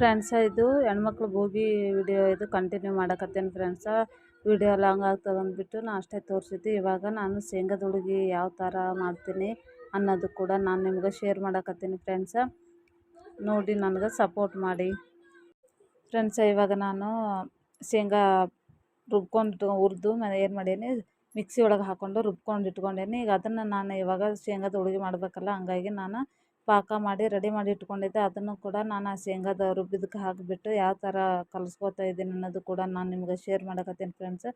Friends ಇದು, ಹೆಣ್ಮಕ್ಳು gobi video ಇದು ಕಂಟಿನ್ಯೂ ಮಾಡಕತ್ತೇನೆ ಫ್ರೆಂಡ್ಸ ವಿಡಿಯೋ ಲಾಂಗ್ ಆಗ್ತದೆ ಅಂದ್ಬಿಟ್ಟು ನಾ ಅಷ್ಟೇ ತೋರಿಸಿದ್ದು. ಇವಾಗ ನಾನು ಶೇಂಗದ ಹುಡುಗಿ ಯಾವ ಥರ ಮಾಡ್ತೀನಿ ಅನ್ನೋದು ಕೂಡ ನಾನು ನಿಮ್ಗೆ ಶೇರ್ ಮಾಡಕತ್ತೀನಿ ಫ್ರೆಂಡ್ಸ ನೋಡಿ ನನಗೆ ಸಪೋರ್ಟ್ ಮಾಡಿ. ಫ್ರೆಂಡ್ಸ ಇವಾಗ ನಾನು ಶೇಂಗಾ ರುಬ್ಕೊಂಡು ಹುರಿದು ಏನು ಮಾಡೀನಿ, ಮಿಕ್ಸಿ ಒಳಗೆ ಹಾಕ್ಕೊಂಡು ರುಬ್ಕೊಂಡು ಇಟ್ಕೊಂಡೇನಿ. ಈಗ ಅದನ್ನು ನಾನು ಇವಾಗ ಶೇಂಗದ ಹುಡುಗಿ ಮಾಡಬೇಕಲ್ಲ, ಹಂಗಾಗಿ ನಾನು ಪಾಕ ಮಾಡಿ ರೆಡಿ ಮಾಡಿ ಇಟ್ಕೊಂಡಿದ್ದೆ. ಅದನ್ನು ಕೂಡ ನಾನು ಆ ಶೇಂಗಾದ ರುಬ್ಬಿದಕ್ಕೆ ಹಾಕಿಬಿಟ್ಟು ಯಾವ ಥರ ಕಲಿಸ್ಕೊತಾ ಇದ್ದೀನಿ ಅನ್ನೋದು ಕೂಡ ನಾನು ನಿಮ್ಗೆ ಶೇರ್ ಮಾಡಕತ್ತೀನಿ ಫ್ರೆಂಡ್ಸ್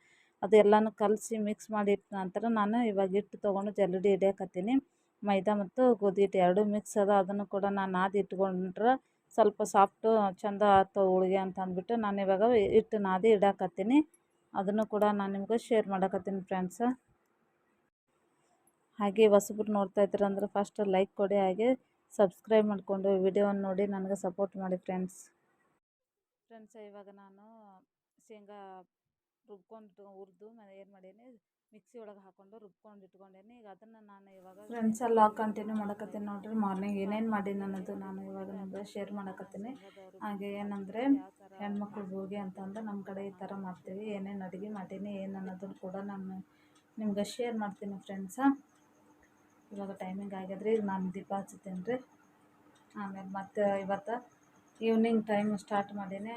ಅದು ಕಲಸಿ ಮಿಕ್ಸ್ ಮಾಡಿ ಇಟ್ಟ ನಂತರ ನಾನು ಇವಾಗ ಹಿಟ್ಟು ತೊಗೊಂಡು ಜಲ್ಲಡಿ ಹಿಡಿಯಕತ್ತೀನಿ. ಮೈದಾ ಮತ್ತು ಗೋಧಿ ಹಿಟ್ಟು ಎರಡೂ ಮಿಕ್ಸ್ ಅದ. ಅದನ್ನು ಕೂಡ ನಾನು ನಾದಿ ಇಟ್ಕೊಂಡ್ರೆ ಸ್ವಲ್ಪ ಸಾಫ್ಟು ಚಂದ ಆಗ್ತಾವೆ ಹೋಳಿಗೆ ಅಂತ ಅಂದ್ಬಿಟ್ಟು ನಾನು ಇವಾಗ ಹಿಟ್ಟು ನಾದಿ ಇಡಾಕತ್ತೀನಿ. ಅದನ್ನು ಕೂಡ ನಾನು ನಿಮ್ಗೆ ಶೇರ್ ಮಾಡಕತ್ತೀನಿ ಫ್ರೆಂಡ್ಸ ಹಾಗೆ ಹೊಸಬ್ರು ನೋಡ್ತಾ ಇದ್ದೀರಂದ್ರೆ ಫಸ್ಟ್ ಲೈಕ್ ಕೊಡಿ ಹಾಗೆ. ಸಬ್ಸ್ಕ್ರೈಬ್ ಮಾಡಿಕೊಂಡು ವಿಡಿಯೋವನ್ನು ನೋಡಿ, ನನಗೆ ಸಪೋರ್ಟ್ ಮಾಡಿ ಫ್ರೆಂಡ್ಸ್. ಫ್ರೆಂಡ್ಸ್, ಇವಾಗ ನಾನು ಶೇಂಗಾ ರುಬ್ಕೊಂಡು ಹುರಿದು ಏನು ಮಾಡೀನಿ, ಮಿಕ್ಸಿ ಒಳಗೆ ಹಾಕ್ಕೊಂಡು ರುಬ್ಕೊಂಡು ಇಟ್ಕೊಂಡೇನಿ. ಈಗ ಅದನ್ನು ನಾನು ಇವಾಗ ಫ್ರೆಂಡ್ಸ್, ಎಲ್ಲ ಕಂಟಿನ್ಯೂ ಮಾಡಕತ್ತೀನಿ ನೋಡಿರಿ. ಮಾರ್ನಿಂಗ್ ಏನೇನು ಮಾಡೀನಿ ಅನ್ನೋದು ನಾನು ಇವಾಗ ನಿಮ್ಗೆ ಶೇರ್ ಮಾಡಕತ್ತೀನಿ. ಹಾಗೆ ಏನಂದರೆ, ಹೆಣ್ಮಕ್ಳು ಹೋಗಿ ಅಂತಂದ್ರೆ ನಮ್ಮ ಕಡೆ ಈ ಥರ ಮಾಡ್ತೀವಿ. ಏನೇನು ಅಡುಗೆ ಮಾಡೀನಿ, ಏನು ಅನ್ನೋದನ್ನು ಕೂಡ ನಾನು ನಿಮ್ಗೆ ಶೇರ್ ಮಾಡ್ತೀನಿ ಫ್ರೆಂಡ್ಸ. ಇವಾಗ ಟೈಮಿಂಗ್ ಆಗ್ಯದ್ರಿ ನಾನು ದೀಪ ಹಚ್ತೀನಿ ರೀ ಆಮೇಲೆ ಮತ್ತೆ ಇವತ್ತು ಈವ್ನಿಂಗ್ ಟೈಮ್ ಸ್ಟಾರ್ಟ್ ಮಾಡೀನಿ.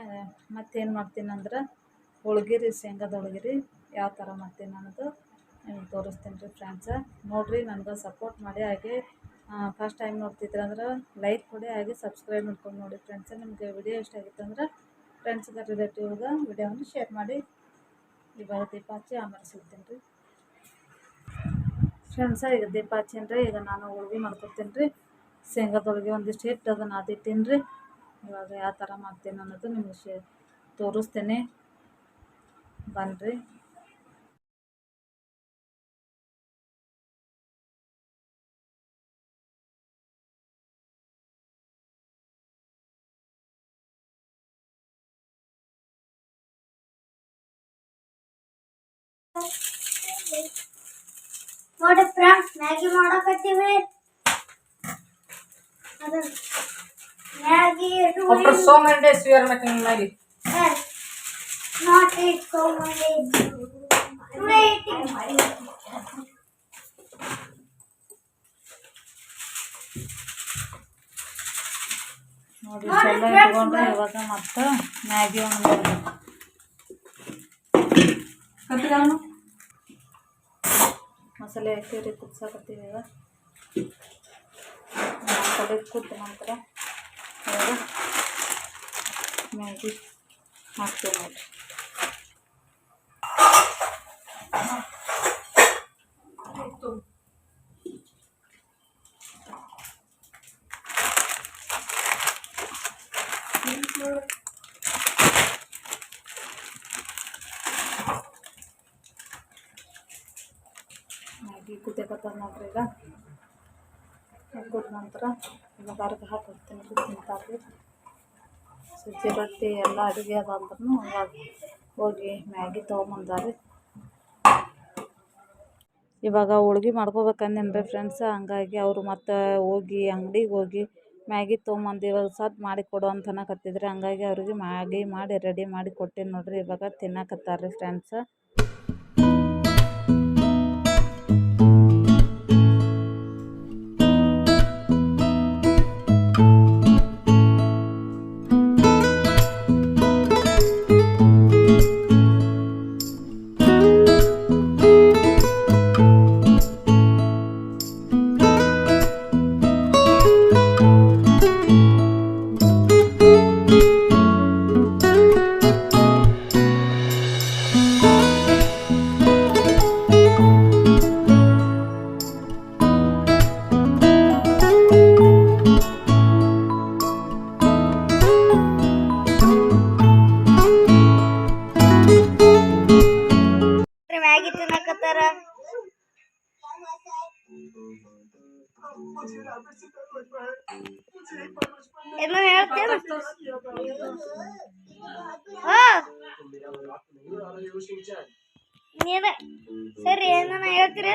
ಮತ್ತೇನು ಮಾಡ್ತೀನಿ ಅಂದ್ರೆ ಹೋಳ್ಗೆ ರೀ ಶೇಂಗಾದ ಹೋಳ್ಗೆ ರೀ ಯಾವ ಥರ ಮಾಡ್ತೀನಿ ಅನ್ನೋದು ನಿಮ್ಗೆ ತೋರಿಸ್ತೀನಿ ರೀ ಫ್ರೆಂಡ್ಸ ನೋಡಿರಿ, ನನಗೆ ಸಪೋರ್ಟ್ ಮಾಡಿ. ಹಾಗೆ ಫಸ್ಟ್ ಟೈಮ್ ನೋಡ್ತಿದ್ರೆ ಅಂದ್ರೆ ಲೈಕ್ ಕೊಡಿ, ಹಾಗೆ ಸಬ್ಸ್ಕ್ರೈಬ್ ಮಾಡ್ಕೊಂಡು ನೋಡಿ ಫ್ರೆಂಡ್ಸ ನಿಮಗೆ ವಿಡಿಯೋ ಇಷ್ಟ ಆಗಿತ್ತು ಅಂದ್ರೆ ಫ್ರೆಂಡ್ಸ್ಗೆ ರಿಲೇಟಿವ್ಗೆ ವಿಡಿಯೋವನ್ನು ಶೇರ್ ಮಾಡಿ. ಇವಾಗ ದೀಪ ಹಚ್ಚಿ ಆಮೇಲೆ ಸಿಗ್ತೀನಿ ರೀ. ಫ್ರೆಂಡ್ಸ ಈಗ ದೀಪ ಹಚ್ಚೀನಿ ರೀ ಈಗ ನಾನು ಹೋಳ್ಗೆ ಮಾಡ್ಕೊತೀನಿ ರೀ ಶೇಂಗಾದ ಹೋಳ್ಗೆ ಒಂದಿಷ್ಟು ಹಿಟ್ಟು ಅದನ್ನು ಅದಿಟ್ಟೀನಿ ರೀ ಇವಾಗ ಯಾವ ಥರ ಮಾಡ್ತೀನಿ ಅನ್ನೋದು ನಿಮಗೆ ಶೇ ಬನ್ರಿ. ಬನ್ನಿರಿ ನೋಡಿ ಫ್ರೆಂಡ್ಸ್ ಮ್ಯಾಗಿ ಮಾಡಕತ್ತೀವಿ. ಅದು Maggi After so many days, we are making Maggie. Not it so many ನೋಡಿ ಎಲ್ಲ ಇಟ್ಕೊಂಡ್ರೆ ಇವಾಗ ಮತ್ತೆ ಮ್ಯಾಗಿ ಒಂದು ಮಾಡ್ಬೇಕು ಮಸಾಲೆ ಹಾಕಿರಿ ಕುದಿಸಾಕತ್ತೀವಿ ಈಗ. ಕಡೆ ಕುದ್ದ ನಂತರ ಮ್ಯಾಗಿ ಹಾಕ್ತೀವಿ ನೋಡಿರಿ. ಕುದಿಯಕತ್ತದ ನೋಡ್ರಿ ಈಗ ಕುದ ನಂತರ ಇವಾಗ ಅರ್ಗ ಹಾಕಿ ಹೋಗ್ತೀನಿ ತಿಂತಾರೆ ಸಜ್ಜಿ ರೊಟ್ಟಿ ಎಲ್ಲ ಅಡುಗೆ ಅದ ಅಂದ್ರೂ ಹೋಗಿ ಮ್ಯಾಗಿ ತೊಗೊಂಬಂದಾರಿ. ಇವಾಗ ಹೋಳ್ಗೆ ಮಾಡ್ಕೋಬೇಕಂದ್ರೆ ಫ್ರೆಂಡ್ಸ್ ಹಂಗಾಗಿ ಅವರು ಮತ್ತೆ ಹೋಗಿ ಅಂಗಡಿಗೆ ಹೋಗಿ ಮ್ಯಾಗಿ ತೊಗೊಂಬಂದು ಇವಾಗ ಸದ್ ಮಾಡಿ ಕೊಡು ಅಂತ ಅನ್ನಕತ್ತಿದ್ರಿ ಹಂಗಾಗಿ ಅವ್ರಿಗೆ ಮ್ಯಾಗಿ ಮಾಡಿ ರೆಡಿ ಮಾಡಿ ಕೊಟ್ಟೆ ನೋಡ್ರಿ ಇವಾಗ ತಿನ್ನಕತ್ತಾರೆ ಫ್ರೆಂಡ್ಸ ಏನು ಹೇಳ್ತೇನೆ ನೀನ ಸರಿ ಏನಾನ ಹೇಳ್ತೀರ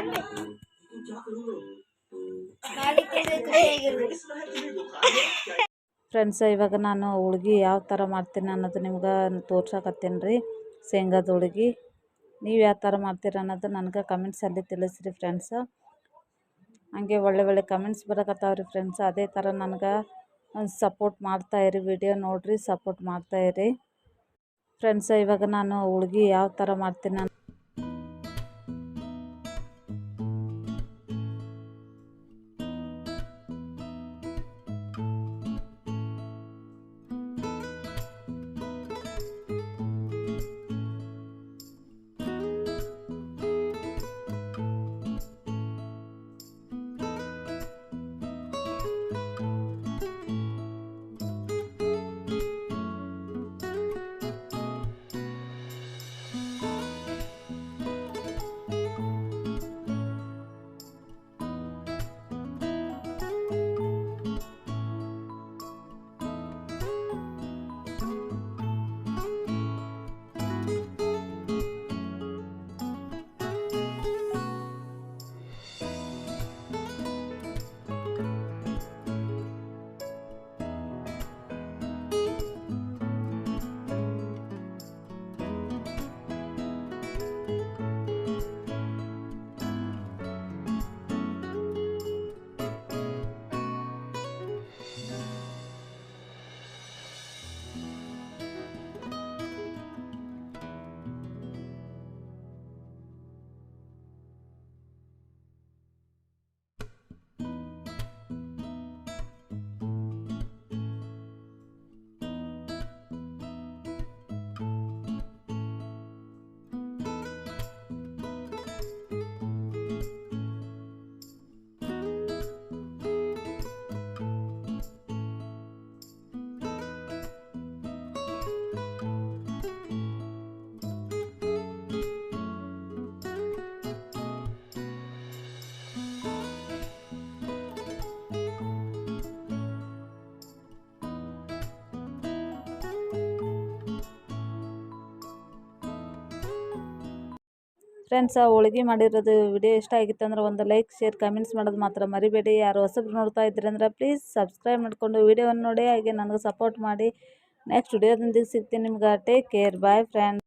ಫ್ರೆಂಡ್ಸ್ ಇವಾಗ ನಾನು ಹೋಳ್ಗೆ ಯಾವ ಥರ ಮಾಡ್ತೀನಿ ಅನ್ನೋದು ನಿಮ್ಗೆ ತೋರ್ಸಕತ್ತೀನಿ ರೀ. ಶೇಂಗಾದ ಹೋಳ್ಗೆ ನೀವು ಯಾವ ಥರ ಮಾಡ್ತೀರ ಅನ್ನೋದು ನನಗೆ ಕಮೆಂಟ್ಸಲ್ಲಿ ತಿಳಿಸ್ರಿ ಫ್ರೆಂಡ್ಸ ಹಂಗೆ ಒಳ್ಳೆ ಒಳ್ಳೆ ಕಮೆಂಟ್ಸ್ ಬರಕತ್ತಾವ ರೀ ಫ್ರೆಂಡ್ಸ್ ಅದೇ ಥರ ನನಗೆ ಸಪೋರ್ಟ್ ಮಾಡ್ತಾಯಿರಿ ವಿಡಿಯೋ ನೋಡಿರಿ ಸಪೋರ್ಟ್ ಮಾಡ್ತಾಯಿರಿ ಫ್ರೆಂಡ್ಸ್ ಇವಾಗ ನಾನು ಹೋಳ್ಗೆ ಯಾವ ಥರ ಮಾಡ್ತೀನಿ ಫ್ರೆಂಡ್ಸ್ ಹೋಳಿಗೆ ಮಾಡಿರೋದು ವಿಡಿಯೋ ಇಷ್ಟ ಆಗಿತ್ತು ಅಂದ್ರೆ ಒಂದು ಲೈಕ್ ಶೇರ್ ಕಮೆಂಟ್ಸ್ ಮಾಡೋದು ಮಾತ್ರ ಮರಿಬೇಡಿ. ಯಾರು ಹೊಸಬ್ರು ನೋಡ್ತಾ ಇದ್ರಿ ಅಂದ್ರೆ ಪ್ಲೀಸ್ ಸಬ್ಸ್ಕ್ರೈಬ್ ಮಾಡಿಕೊಂಡು ವಿಡಿಯೋವನ್ನು ನೋಡಿ, ಹಾಗೆ ನನಗೆ ಸಪೋರ್ಟ್ ಮಾಡಿ. ನೆಕ್ಸ್ಟ್ ವಿಡಿಯೋದೊಂದಿಗೆ ಸಿಗ್ತೀನಿ ನಿಮ್ಗೆ. Take care bye friends